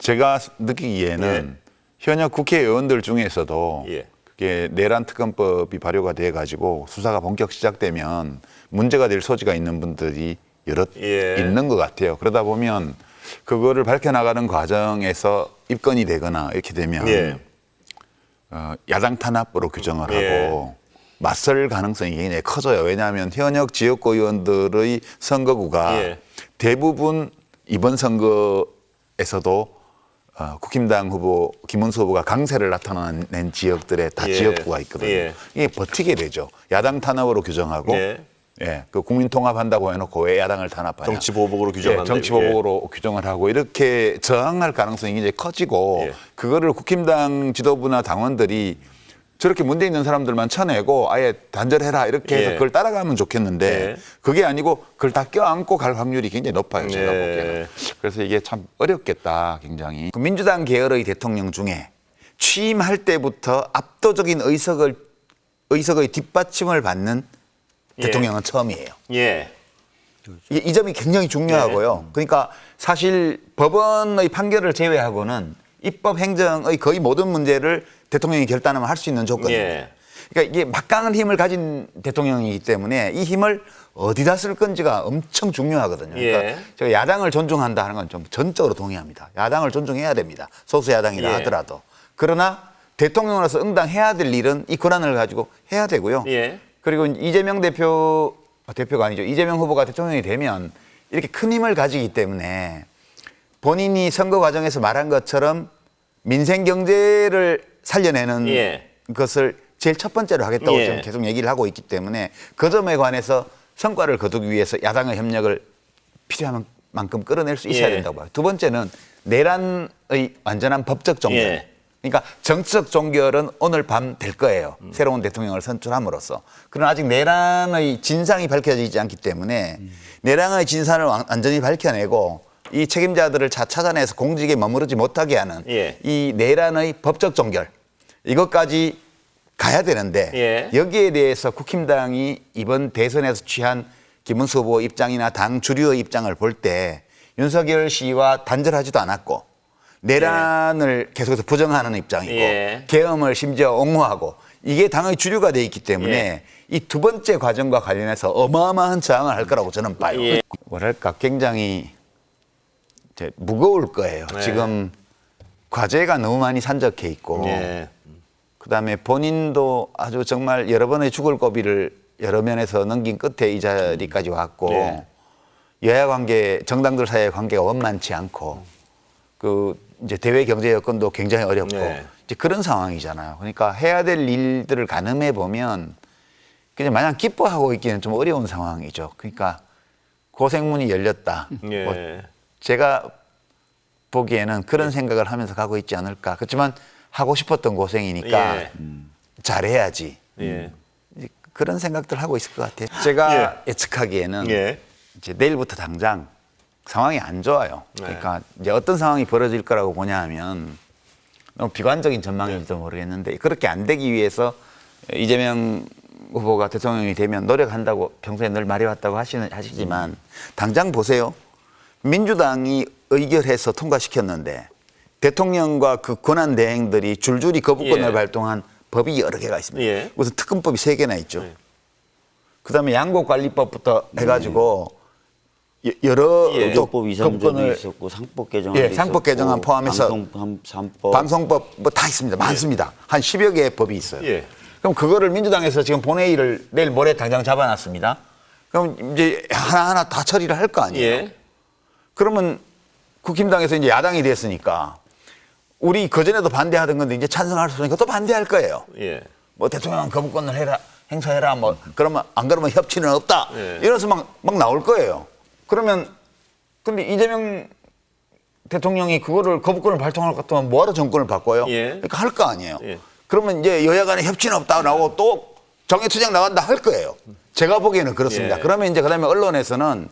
제가 느끼기에는 현역 국회의원들 중에서도 예. 그게 내란 특검법이 발효가 돼 가지고 수사가 본격 시작되면 문제가 될 소지가 있는 분들이 여러 예. 있는 것 같아요. 그러다 보면 그거를 밝혀나가는 과정에서 입건이 되거나 이렇게 되면 예. 어, 야당 탄압으로 규정을 예. 하고 맞설 가능성이 굉장히 커져요. 왜냐하면 현역 지역구 의원들의 선거구가 예. 대부분 이번 선거에서도 어, 국힘당 후보 김문수 후보가 강세를 나타낸 지역들에 다 예. 지역구가 있거든요. 예. 이게 버티게 되죠. 야당 탄압으로 규정하고 예. 예, 그 국민 통합한다고 해놓고 왜 야당을 탄압하냐? 정치 보복으로 규정한다. 예, 정치 보복으로 규정을 하고 이렇게 저항할 가능성이 굉장히 커지고 예. 그거를 국힘당 지도부나 당원들이 저렇게 문제 있는 사람들만 쳐내고 아예 단절해라 이렇게 해서 예. 그걸 따라가면 좋겠는데 예. 그게 아니고 그걸 다 껴안고 갈 확률이 굉장히 높아요 제가 예. 보기에는 그래서 이게 참 어렵겠다 굉장히 그 민주당 계열의 대통령 중에 취임할 때부터 압도적인 의석을 의석의 뒷받침을 받는 예. 대통령은 처음이에요. 예. 이 점이 굉장히 중요하고요. 네. 그러니까 사실 법원의 판결을 제외하고는 입법 행정의 거의 모든 문제를 대통령이 결단하면 할 수 있는 조건이에요. 예. 그러니까 이게 막강한 힘을 가진 대통령이기 때문에 이 힘을 어디다 쓸 건지가 엄청 중요하거든요. 그러니까 예. 제가 야당을 존중한다 하는 건 좀 전적으로 동의합니다. 야당을 존중해야 됩니다. 소수 야당이라 예. 하더라도. 그러나 대통령으로서 응당해야 될 일은 이 권한을 가지고 해야 되고요. 예. 그리고 이재명 대표 아, 대표가 아니죠. 이재명 후보가 대통령이 되면 이렇게 큰 힘을 가지기 때문에 본인이 선거 과정에서 말한 것처럼 민생 경제를 살려내는 예. 것을 제일 첫 번째로 하겠다고 예. 지금 계속 얘기를 하고 있기 때문에 그 점에 관해서 성과를 거두기 위해서 야당의 협력을 필요한 만큼 끌어낼 수 있어야 예. 된다고 봐요. 두 번째는 내란의 완전한 법적 종결. 예. 그러니까 정치적 종결은 오늘 밤 될 거예요. 음. 새로운 대통령을 선출함으로써. 그러나 아직 내란의 진상이 밝혀지지 않기 때문에 음. 내란의 진상을 완- 완전히 밝혀내고 이 책임자들을 차- 찾아내서 공직에 머무르지 못하게 하는 예. 이 내란의 법적 종결 이것까지 가야 되는데 예. 여기에 대해서 국힘당이 이번 대선에서 취한 김문수 후보 입장이나 당 주류의 입장을 볼 때 윤석열 씨와 단절하지도 않았고 내란을 계속해서 부정하는 입장이고 예. 계엄을 심지어 옹호하고 이게 당의 주류가 돼 있기 때문에 예. 이두 번째 과정과 관련해서 어마어마한 저항을 할 거라고 저는 봐요. 예. 뭐랄까 굉장히 무거울 거예요. 네. 지금 과제가 너무 많이 산적해 있고 예. 그다음에 본인도 아주 정말 여러 번의 죽을 고비를 여러 면에서 넘긴 끝에 이 자리까지 왔고 네. 여야 관계 정당들 사이의 관계가 원만치 않고 그 이제 대외 경제 여건도 굉장히 어렵고 네. 이제 그런 상황이잖아요. 그러니까 해야 될 일들을 가늠해 보면 그냥 마냥 기뻐하고 있기는 좀 어려운 상황이죠. 그러니까 고생문이 열렸다. 예. 뭐 제가 보기에는 그런 생각을 하면서 가고 있지 않을까. 그렇지만 하고 싶었던 고생이니까 예. 잘해야지. 예. 그런 생각들 하고 있을 것 같아요. 제가 예 측하기에는 예. 이제 내일부터 당장 상황이 안 좋아요. 네. 그러니까 이제 어떤 상황이 벌어질 거라고 보냐 하면 너무 비관적인 전망일지도 네. 모르겠는데 그렇게 안 되기 위해서 이재명 후보가 대통령이 되면 노력한다고 평소에 늘 말해왔다고 하시는, 하시지만 당장 보세요. 민주당이 의결해서 통과시켰는데 대통령과 그 권한 대행들이 줄줄이 거부권을 예. 발동한 법이 여러 개가 있습니다. 예. 우선 특검법이 세 개나 있죠. 예. 그다음에 양곡관리법부터 해가지고 여- 여러 예. 또 법 이상조도 거부권을 있었고 상법 개정안 예, 상법 개정안 포함해서 방송 삼법 방송법 뭐 다 있습니다. 많습니다. 한 10여 개의 법이 있어요. 예. 그럼 그거를 민주당에서 지금 본회의를 내일 모레 당장 잡아놨습니다. 그럼 이제 하나하나 다 처리를 할 거 아니에요. 예. 그러면 국힘당에서 이제 야당이 됐으니까 우리 그전에도 반대하던 건데 이제 찬성할 수 있으니까 또 반대할 거예요. 예. 뭐 대통령 거부권을 해라 행사해라 뭐 그러면 안 그러면 협치는 없다 예. 이래서 막, 막 나올 거예요 그러면 근데 이재명 대통령이 그거를 거부권을 발동할 것 같으면 뭐하러 정권을 바꿔요 예. 그러니까 할 거 아니에요 예. 그러면 이제 여야 간에 협치는 없다 나오고 또 정해투쟁 나간다 할 거예요 제가 보기에는 그렇습니다 예. 그러면 이제 그다음에 언론에서는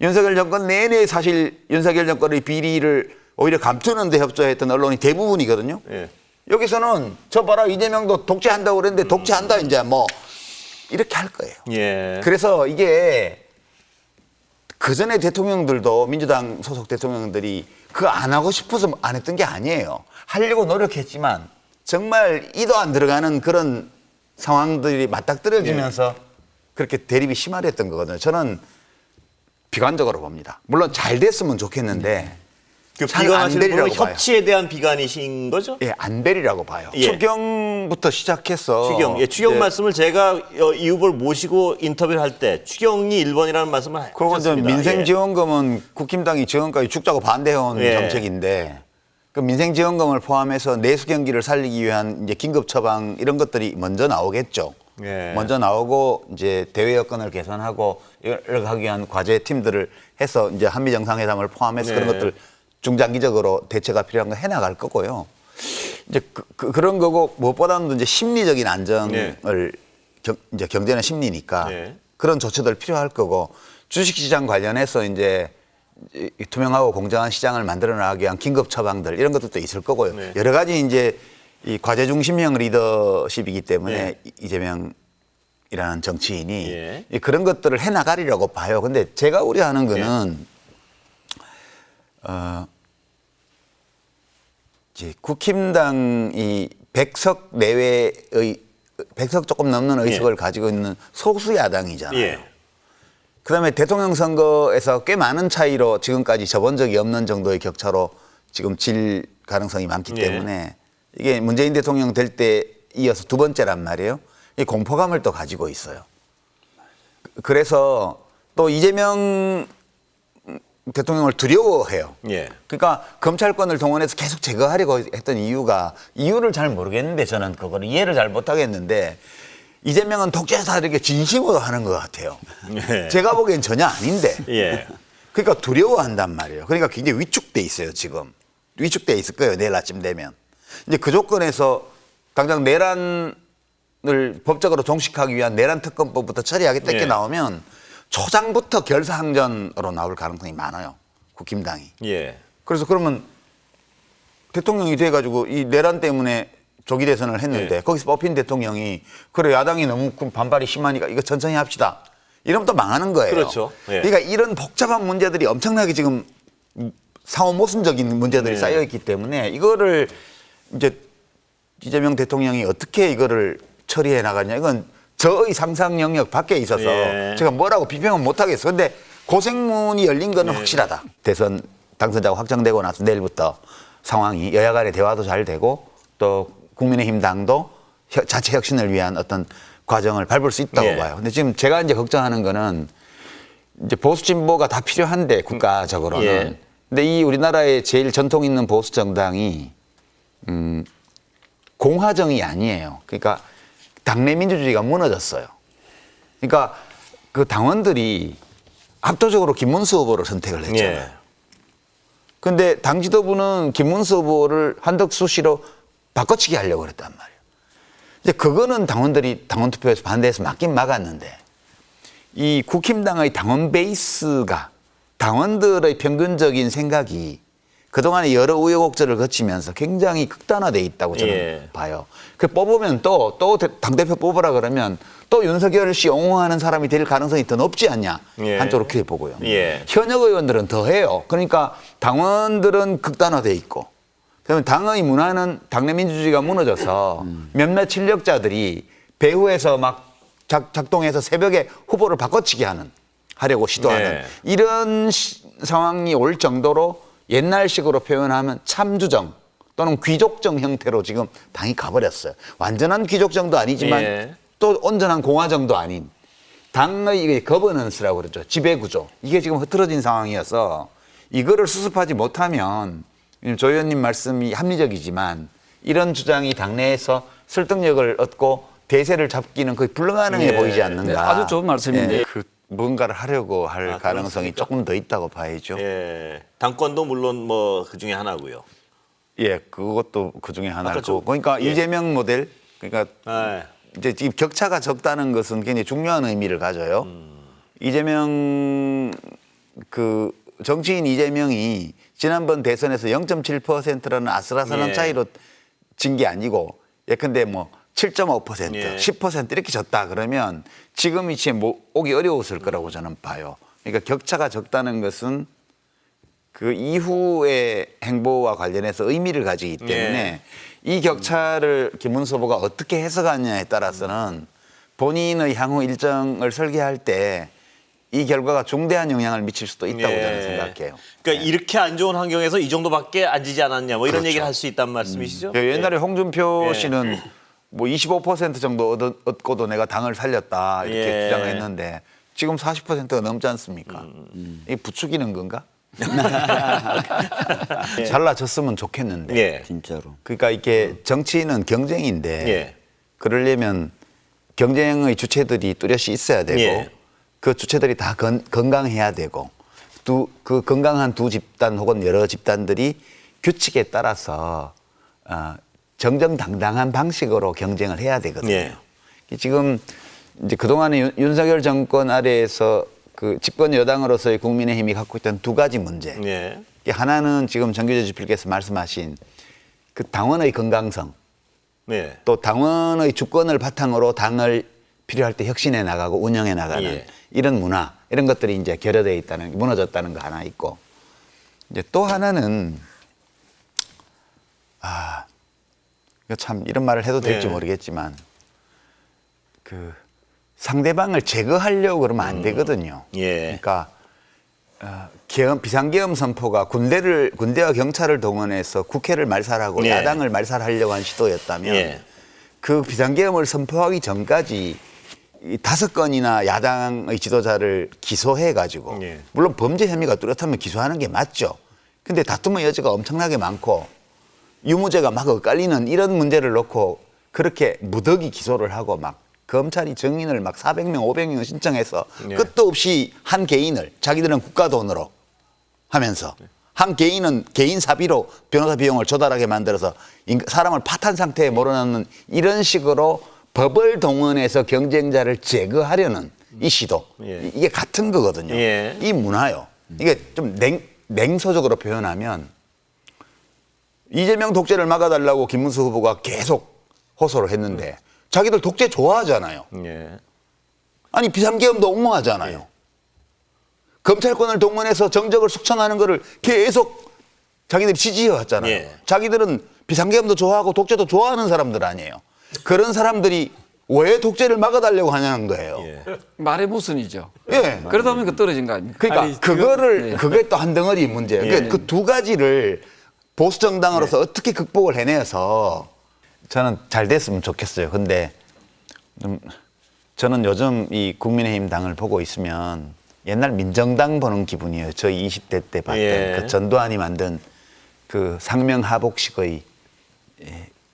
윤석열 정권 내내 사실 윤석열 정권의 비리를 오히려 감추는 데 협조했던 언론이 대부분이거든요 예. 여기서는 저 봐라 이재명도 독재한다고 그랬는데 독재한다 이제 뭐 이렇게 할 거예요. 예. 그래서 이게 그 전에 대통령들도 민주당 소속 대통령들이 그 안 하고 싶어서 안 했던 게 아니에요. 하려고 노력했지만 정말 이도 안 들어가는 그런 상황들이 맞닥뜨려지면서 그렇게 대립이 심화됐던 거거든요. 저는 비관적으로 봅니다. 물론 잘 됐으면 좋겠는데 그잘 비관하시는 분은. 협치에 대한 비관이신 거죠? 예, 안벨이라고 봐요. 예. 추경부터 시작해서 추경. 예, 추경 네. 말씀을 제가 어, 이 후보를 모시고 인터뷰를 할 때 추경이 1번이라는 말씀을. 예. 민생지원금은 국힘당이 지원까지 죽자고 반대해온 예. 정책인데 그 민생지원금을 포함해서 내수 경기를 살리기 위한 이제 긴급 처방 이런 것들이 먼저 나오겠죠. 예. 먼저 나오고 이제 대외 여건을 개선하고 이걸 하기 위한 과제 팀들을 해서 이제 한미 정상회담을 포함해서 그런 네. 것들 중장기적으로 대처가 필요한 거 해나갈 거고요. 이제 그, 런 거고 무엇보다도 이제 심리적인 안정을 경, 이제 경제는 심리니까 네. 그런 조치들 필요할 거고 주식시장 관련해서 이제 이 투명하고 공정한 시장을 만들어 나가기 위한 긴급 처방들 이런 것들도 있을 거고요. 네. 여러 가지 이제 이 과제 중심형 리더십이기 때문에 네. 이재명이라는 정치인이 예. 이 그런 것들을 해 나가리라고 봐요. 근데 제가 우려하는 거는 어 이제 국힘당이 백석 내외의 백석 조금 넘는 의석을 가지고 있는 소수 야당이잖아요. 예. 그다음에 대통령 선거에서 꽤 많은 차이로 지금까지 접은 적이 없는 정도의 격차로 지금 질 가능성이 많기 예. 때문에 이게 문재인 대통령 될 때 이어서 두 번째란 말이에요. 이 공포감을 또 가지고 있어요. 그래서 또 이재명 대통령을 두려워해요. 예. 그러니까 검찰권을 동원해서 계속 제거하려고 했던 이유가 이유를 잘 모르겠는데 저는 그걸 이해를 잘 못하겠는데 이재명은 독재사 이렇게 진심으로 하는 것 같아요. 예. 제가 보기엔 전혀 아닌데. 예. 그러니까 두려워한단 말이에요. 그러니까 굉장히 위축돼 있어요 지금. 위축돼 있을 거예요 내일 아침 되면. 이제 그 조건에서 당장 내란을 법적으로 종식하기 위한 내란 특검법부터 처리하겠다 이렇게 예. 나오면 초장부터 결사항전으로 나올 가능성이 많아요. 국힘당이. 예. 그래서 그러면 대통령이 돼가지고 이 내란 때문에 조기 대선을 했는데 예. 거기서 뽑힌 대통령이 그래 야당이 너무 그 반발이 심하니까 이거 천천히 합시다. 이러면 또 망하는 거예요. 그렇죠. 예. 그러니까 이런 복잡한 문제들이 엄청나게 지금 상호 모순적인 문제들이 예. 쌓여 있기 때문에 이거를 이제 이재명 대통령이 어떻게 이거를 처리해 나가냐 이건 저의 상상 영역 밖에 있어서 예. 제가 뭐라고 비평은 못 하겠어. 근데 고생문이 열린 거는 예. 확실하다. 대선 당선자가 확정되고 나서 내일부터 상황이 여야 간의 대화도 잘 되고 또 국민의힘 당도 혀- 자체 혁신을 위한 어떤 과정을 밟을 수 있다고 예. 봐요. 근데 지금 제가 이제 걱정하는 거는 이제 보수 진보가 다 필요한데 국가적으로는 예. 근데 이 우리나라의 제일 전통 있는 보수 정당이 음 공화정이 아니에요. 그러니까 당내 민주주의가 무너졌어요. 그러니까 그 당원들이 압도적으로 김문수 후보를 선택을 했잖아요. 예. 근데 당 지도부는 김문수 후보를 한덕수 씨로 바꿔치기 하려고 그랬단 말이에요. 이제 그거는 당원들이 당원 투표에서 반대해서 막긴 막았는데 이 국힘당의 당원 베이스가 당원들의 평균적인 생각이 그동안에 여러 우여곡절을 거치면서 굉장히 극단화돼 있다고 저는 예. 봐요. 그 뽑으면 또, 또 당대표 뽑으라 그러면 또 윤석열 씨 옹호하는 사람이 될 가능성이 더 높지 않냐. 예. 한쪽으로 그렇게 보고요. 예. 현역 의원들은 더 해요. 그러니까 당원들은 극단화돼 있고 그다음에 당의 문화는 당내 민주주의가 무너져서 몇몇 실력자들이 배후에서 막 작, 작동해서 새벽에 후보를 바꿔치기 하는 하려고 시도하는 네. 이런 시- 상황이 올 정도로 옛날식으로 표현하면 참주정 또는 귀족정 형태로 지금 당이 가버렸어요. 완전한 귀족정도 아니지만 예. 또 온전한 공화정도 아닌 당의 거버넌스라고 그러죠. 지배 구조. 이게 지금 흐트러진 상황이어서 이거를 수습하지 못하면 조 의원님 말씀이 합리적이지만 이런 주장이 당내에서 설득력을 얻고 대세를 잡기는 거의 불가능해 예. 보이지 않는가. 네, 아주 좋은 말씀인데. 예, 그 뭔가를 하려고 할 아, 가능성이 그렇습니까? 조금 더 있다고 봐야죠. 예, 예. 당권도 물론 뭐 그 중에 하나고요. 그것도 그 중에 하나고. 저- 그러니까 예. 이재명 모델 그러니까 예. 이제 지금 격차가 적다는 것은 굉장히 중요한 의미를 가져요. 음. 이재명 그 정치인 이재명이 지난번 대선에서 0.7%라는 아슬아슬한 예. 차이로 진 게 아니고 예컨대 뭐 7.5%, 예. 10% 이렇게 졌다 그러면 지금 이치에 뭐 오기 어려웠을 거라고 저는 봐요. 그러니까 격차가 적다는 것은 그 이후의 행보와 관련해서 의미를 가지기 때문에 이 격차를 김문수 후보가 어떻게 해석하느냐에 따라서는 본인의 향후 일정을 설계할 때 이 결과가 중대한 영향을 미칠 수도 있다고 예. 저는 생각해요. 그러니까 이렇게 안 좋은 환경에서 이 정도밖에 안 지지 않았냐 뭐 이런 그렇죠. 얘기를 할 수 있단 말씀이시죠? 그 옛날에 홍준표 예. 씨는 뭐 25% 정도 얻, 얻고도 내가 당을 살렸다 이렇게 예. 주장을 했는데 지금 40%가 넘지 않습니까? 음. 이게 부추기는 건가? 잘라졌으면 좋겠는데. 예. 진짜로. 그러니까 이게 정치는 경쟁인데 예. 그러려면 경쟁의 주체들이 뚜렷이 있어야 되고 예. 그 주체들이 다 건, 건강해야 되고 두, 그 건강한 두 집단 혹은 여러 집단들이 규칙에 따라서 어, 정정당당한 방식으로 경쟁을 해야 되거든요. 예. 지금 이제 그동안에 윤, 윤석열 정권 아래에서 그 집권 여당으로서의 국민의힘이 갖고 있던 두 가지 문제. 예. 하나는 지금 정규재 주필께서 말씀하신 그 당원의 건강성 네. 또 당원의 주권을 바탕으로 당을 필요할 때 혁신해 나가고 운영해 나가는 예. 이런 문화 이런 것들이 이제 결여되어 있다는 무너졌다는 거 하나 있고 이제 또 하나는 아 참 이런 말을 해도 될지 예. 모르겠지만 그 상대방을 제거하려고 그러면 안 되거든요. 예. 그러니까 어, 계엄, 비상계엄 선포가 군대를 군대와 경찰을 동원해서 국회를 말살하고 예. 야당을 말살하려고 한 시도였다면 예. 그 비상계엄을 선포하기 전까지 이 다섯 건이나 야당의 지도자를 기소해 가지고 예. 물론 범죄 혐의가 뚜렷하면 기소하는 게 맞죠. 근데 다툼의 여지가 엄청나게 많고 유무죄가 막 엇갈리는 이런 문제를 놓고 그렇게 무더기 기소를 하고 막 검찰이 증인을 막 400명, 500명 신청해서 예. 끝도 없이 한 개인을 자기들은 국가 돈으로 하면서 한 개인은 개인 사비로 변호사 비용을 조달하게 만들어서 인- 사람을 파탄 상태에 몰아넣는 이런 식으로 법을 동원해서 경쟁자를 제거하려는 이 시도 예. 이- 이게 같은 거거든요. 예. 이 문화요. 이게 좀 냉, 냉소적으로 표현하면 이재명 독재를 막아달라고 김문수 후보가 계속 호소를 했는데 자기들 독재 좋아하잖아요. 예. 아니 비상계엄도 옹호하잖아요. 검찰권을 동원해서 정적을 숙청하는 거를 계속 자기들이 지지해 왔잖아요. 예. 자기들은 비상계엄도 좋아하고 독재도 좋아하는 사람들 아니에요. 그런 사람들이 왜 독재를 막아달라고 하냐는 거예요. 예. 말의 무슨이죠. 예. 그러다 보니까 떨어진 거 아닙니까? 그러니까 아니, 그거를 예. 그게 또 한 덩어리 문제예요. 예. 그두 가지를 보수 정당으로서 어떻게 극복을 해내서 저는 잘 됐으면 좋겠어요. 근데 좀 저는 요즘 이 국민의힘 당을 보고 있으면 옛날 민정당 보는 기분이에요. 저희 20대 때 봤던 예. 그 전두환이 만든 그 상명하복식의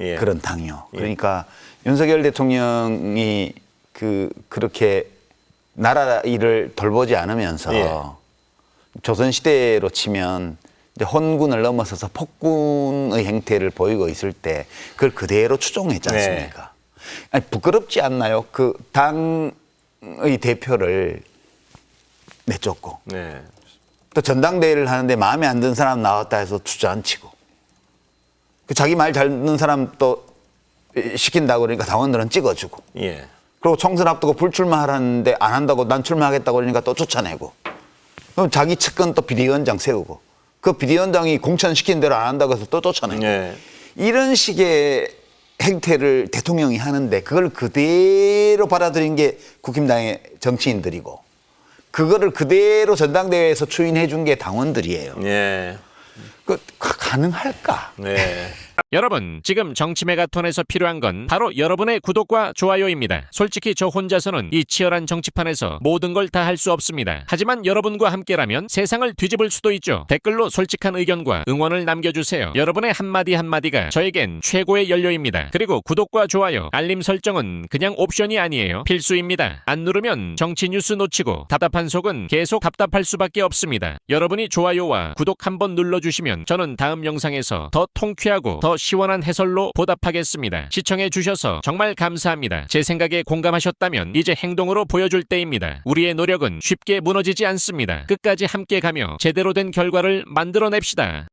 예. 그런 당이요. 그러니까 윤석열 대통령이 그 그렇게 나라 일을 돌보지 않으면서 예. 조선 시대로 치면 이제 혼군을 넘어서서 폭군의 행태를 보이고 있을 때 그걸 그대로 추종했지 네. 않습니까? 아니, 부끄럽지 않나요? 그 당의 대표를 내쫓고 네. 또 전당대회를 하는데 마음에 안 드는 사람 나왔다 해서 주저앉히고 그 자기 말 잘 듣는 사람 또 시킨다고 그러니까 당원들은 찍어주고 예. 그리고 총선 앞두고 불출마하라는데 안 한다고 난 출마하겠다고 그러니까 또 쫓아내고 그럼 자기 측근 또 비대위원장 세우고 그 비대위원장이 공천시킨 대로 안 한다고 해서 또 쫓아내고 예. 이런 식의 행태를 대통령이 하는데 그걸 그대로 받아들인 게 국힘당의 정치인들이고 그거를 그대로 전당대회에서 추인해 준 게 당원들이에요. 예. 그 가- 가능할까? 네. 여러분, 지금 정치 메가톤에서 필요한 건 바로 여러분의 구독과 좋아요입니다. 솔직히 저 혼자서는 이 치열한 정치판에서 모든 걸 다 할 수 없습니다. 하지만 여러분과 함께라면 세상을 뒤집을 수도 있죠. 댓글로 솔직한 의견과 응원을 남겨주세요. 여러분의 한마디 한마디가 저에겐 최고의 연료입니다. 그리고 구독과 좋아요, 알림 설정은 그냥 옵션이 아니에요. 필수입니다. 안 누르면 정치 뉴스 놓치고 답답한 속은 계속 답답할 수밖에 없습니다. 여러분이 좋아요와 구독 한번 눌러주시 면 저는 다음 영상에서 더 통쾌하고 더 시원한 해설로 보답하겠습니다. 시청해 주셔서 정말 감사합니다. 제 생각에 공감하셨다면 이제 행동으로 보여줄 때입니다. 우리의 노력은 쉽게 무너지지 않습니다. 끝까지 함께 가며 제대로 된 결과를 만들어냅시다.